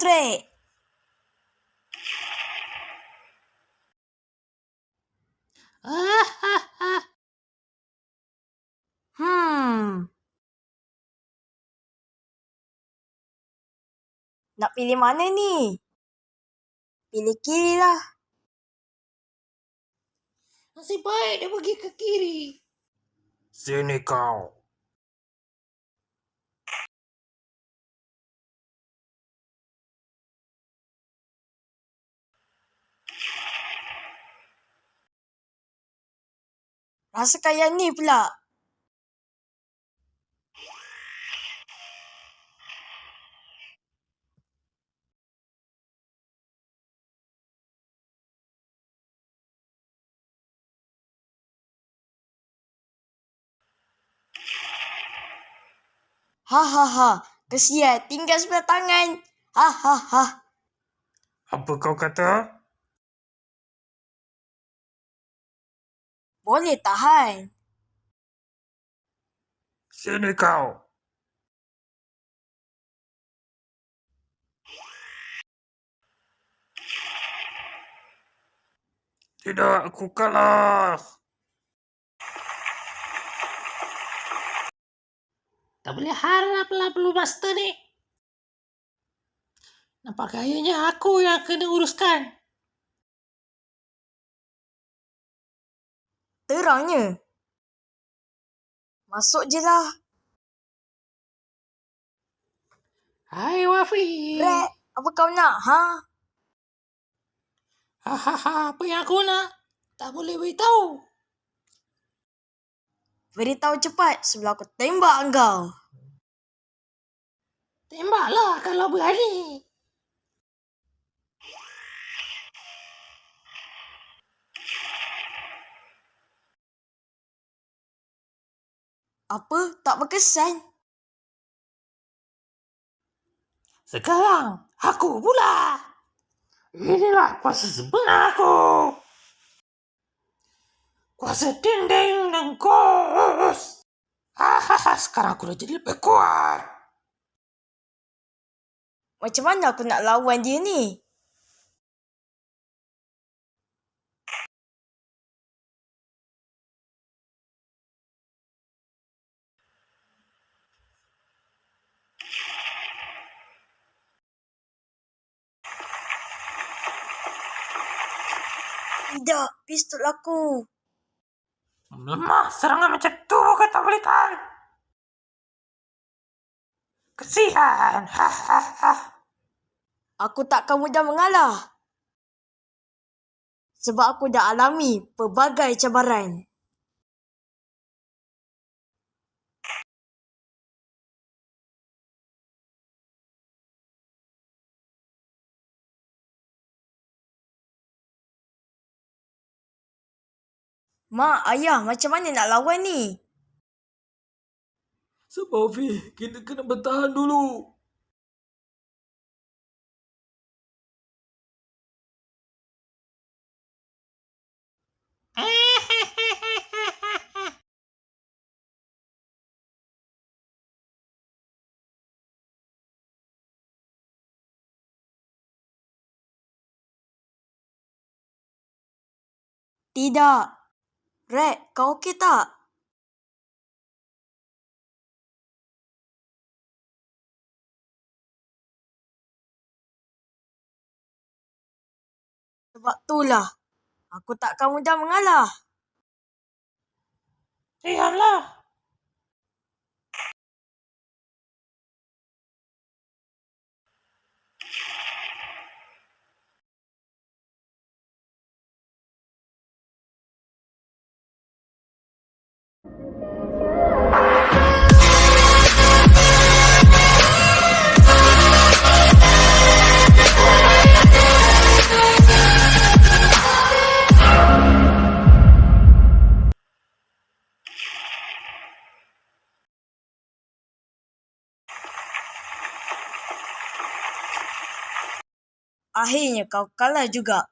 Trek. Ah, ah, ah. Hmm. Nak pilih mana ni? Pilih kiri lah. Nasib baik dia pergi ke kiri. Sini kau. Rasakan yang ni pula. Ha ha ha. Kesian. Tinggal sebelah tangan. Ha ha ha. Apa kau kata? Boleh tahan. Sini kau. Tidak, aku kalah. Tak boleh haraplah Blue Master ni. Nampak kayaknya aku yang kena uruskan. Terangnya. Masuk je lah. Hai Wafi. Rek, apa kau nak? Ha? Hahaha, apa yang aku nak? Tak boleh beritahu. Beritahu cepat sebelum aku tembak engkau. Tembaklah kalau berani. Apa? Tak berkesan? Sekarang, aku pula. Inilah kuasa sebenar aku. Kuasa dinding dan kos. Hahaha, sekarang aku dah jadi lebih kuat. Macam mana aku nak lawan dia ni? Tidak, pistol aku. Lemah serangan macam tu bukan tak boleh tahan. Kesian. Hahaha. Aku takkan mudah mengalah. Sebab aku dah alami pelbagai cabaran. Mak, ayah, macam mana nak lawan ni? Sebab Fi, kita kena bertahan dulu. Tidak. Rek, kau okey tak? Sebab itulah, aku takkan mudah mengalah. Diamlah. Akhirnya kau kalah juga.